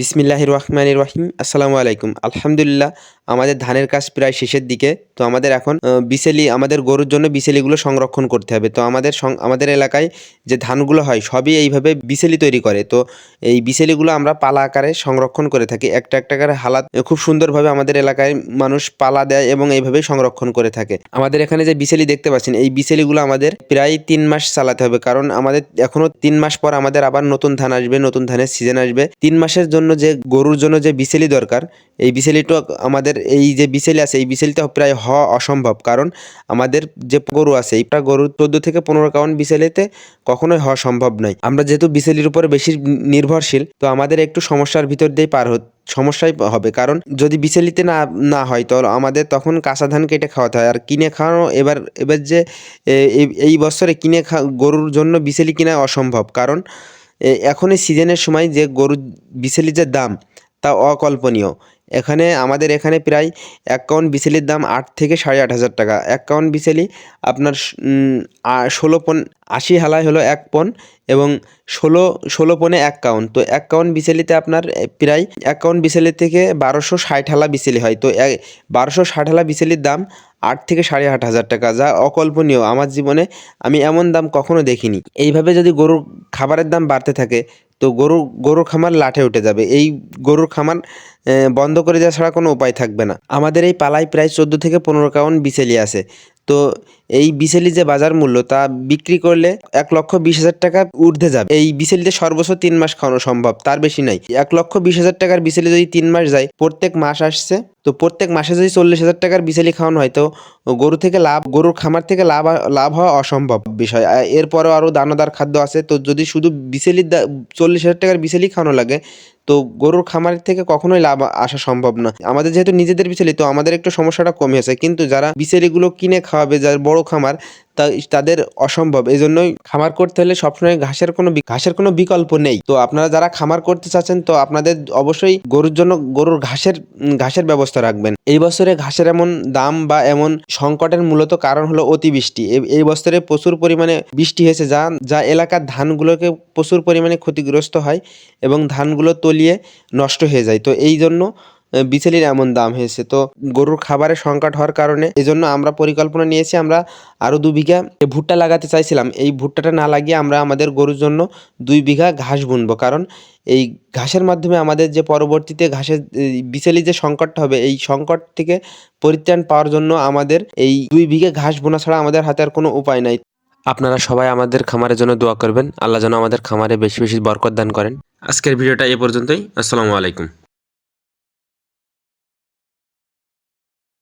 বিসমিল্লাহ রহমান রহিম আসসালামু আলাইকুম আলহামদুলিল্লাহ, আমাদের ধানের কাজ প্রায় শেষের দিকে। তো আমাদের এখন বিচেলি আমাদের গরুর জন্য বিচেলিগুলো সংরক্ষণ করতে হবে। তো আমাদের আমাদের এলাকায় যে ধানগুলো হয়, সবই এইভাবে বিচেলি তৈরি করে। তো এই বিচেলিগুলো আমরা পালা আকারে সংরক্ষণ করে থাকি। একটা একটা করে হালাত খুব সুন্দরভাবে আমাদের এলাকায় মানুষ পালা দেয় এবং এইভাবেই সংরক্ষণ করে থাকে। আমাদের এখানে যে বিচেলি দেখতে পাচ্ছেন, এই বিচেলিগুলো আমাদের প্রায় তিন মাস চালাতে হবে। কারণ আমাদের এখনও তিন মাস পর আমাদের আবার নতুন ধান আসবে, নতুন ধানের সিজন আসবে। তিন মাসের জন্য যে, গরুর জন্য যে বিচেলি দরকার, এই বিচেলিটা আমাদের এই যে বিচেলি আছে, এই বিচেলিটা প্রায় হওয়া অসম্ভব। কারণ আমাদের যে গরু আছে এইটা গরু চোদ্দ থেকে পনেরো কাউন্ট বিচেলিতে কখনোই হওয়া সম্ভব নয়। আমরা যেহেতু বিচেলির উপরে বেশি নির্ভরশীল, তো আমাদের একটু সমস্যার ভিতর দিয়ে পার হতে, সমস্যাই হবে। কারণ যদি বিচেলিতে না না হয়, তো আমাদের তখন কাঁচা ধান কেটে খাওয়াতে হয়। আর কিনে খাওয়ানো এবার এবার যে এই- বছরে কিনে খা গরুর জন্য বিচেলি কিনা অসম্ভব। কারণ এ, এখন এই সিজনের সময় যে গরুর বিচেলির যে দাম তা অকল্পনীয়। এখানে আমাদের এখানে প্রায় এক কাউন্ট বিচেলির দাম আট থেকে সাড়ে আট হাজার টাকা। এক কাউন্ট বিচেলি আপনার ষোলো পন আশি হালাই হলো এক পন এবং ষোলো ষোলো পনে এক কাউন্ট। তো এক কাউন্ট বিচেলিতে আপনার প্রায় এক কাউন্ট বিচেলি থেকে বারোশো ষাট হালা বিচেলি হয়। তো বারোশো ষাট হালা বিচেলির দাম আট থেকে সাড়ে আট হাজার টাকা যা অকল্পনীয়। আমার জীবনে আমি এমন দাম কখনো দেখিনি। এইভাবে যদি গরুর খাবারের দাম বাড়তে থাকে, তো গরু গরুর খামার লাঠে উঠে যাবে। এই গরুর খামার বন্ধ করে দেওয়া ছাড়া কোনো উপায় থাকবে না। আমাদের এই পালায় প্রায় চোদ্দ থেকে পনেরো কাউন বিচেলি আছে। তো এই বিচেলি যে বাজার মূল্য, তা বিক্রি করলে এক লক্ষ বিশ হাজার টাকা ঊর্ধ্বে যাবে। এই বিচেলিতে সর্বোচ্চ তিন মাস খাওয়ানো সম্ভব, তার বেশি নাই। এক লক্ষ বিশ হাজার টাকার বিচেলি যদি তিন মাস যায়, প্রত্যেক মাস আসছে, তো প্রত্যেক মাসে যদি চল্লিশ হাজার টাকার বিচেলি খাওয়ানো হয়, তো গরু থেকে লাভ, গরুর খামার থেকে লাভ লাভ হওয়া অসম্ভব বিষয়। এরপরেও আরও দানাদার খাদ্য আছে, তো যদি শুধু বিচেলির চল্লিশ হাজার টাকার বিচেলি খাওয়ানো লাগে তো গরুর খামার থেকে কখনোই লাভ আসা সম্ভব না। আমাদের যেহেতু নিজেদের বিচেলি তো আমাদের একটু সমস্যাটা কমে আসে কিন্তু যারা বিচেলিগুলো কিনে খাওয়াবে, যার বড় খামার তা, তাদের অসম্ভব। এই জন্যই খামার করতে হলে সবসময় ঘাসের কোনো ঘাসের কোনো বিকল্প নেই। তো আপনারা যারা খামার করতে চাচ্ছেন, তো আপনাদের অবশ্যই গরুর জন্য গরুর ঘাসের ঘাসের ব্যবস্থা রাখবেন। এই বছরে ঘাসের এমন দাম বা এমন সংকটের মূলত কারণ হলো অতিবৃষ্টি। এই বছরে প্রচুর পরিমাণে বৃষ্টি হয়েছে, যা যা এলাকার ধানগুলোকে প্রচুর পরিমাণে ক্ষতিগ্রস্ত হয় এবং ধানগুলো তলিয়ে নষ্ট হয়ে যায়। তো এই জন্য বিচেলির এমন দাম হয়েছে। তো গরুর খাবারের সংকট হওয়ার কারণে এই জন্য আমরা পরিকল্পনা নিয়েছি, আমরা আরও দু বিঘা ভুট্টা লাগাতে চাইছিলাম। এই ভুট্টাটা না লাগিয়ে আমরা আমাদের গরুর জন্য দুই বিঘা ঘাস বুনবো। কারণ এই ঘাসের মাধ্যমে আমাদের যে পরবর্তীতে ঘাসের বিচেলি যে সংকটটা হবে, এই সংকট থেকে পরিত্রাণ পাওয়ার জন্য আমাদের এই দুই বিঘে ঘাস বোনা ছাড়া আমাদের হাতে আর কোনো উপায় নাই। আপনারা সবাই আমাদের খামারের জন্য দোয়া করবেন। আল্লাহ যেন আমাদের খামারে বেশি বেশি বরকত দান করেন। আজকের ভিডিওটা এ পর্যন্তই। আসসালামু আলাইকুম।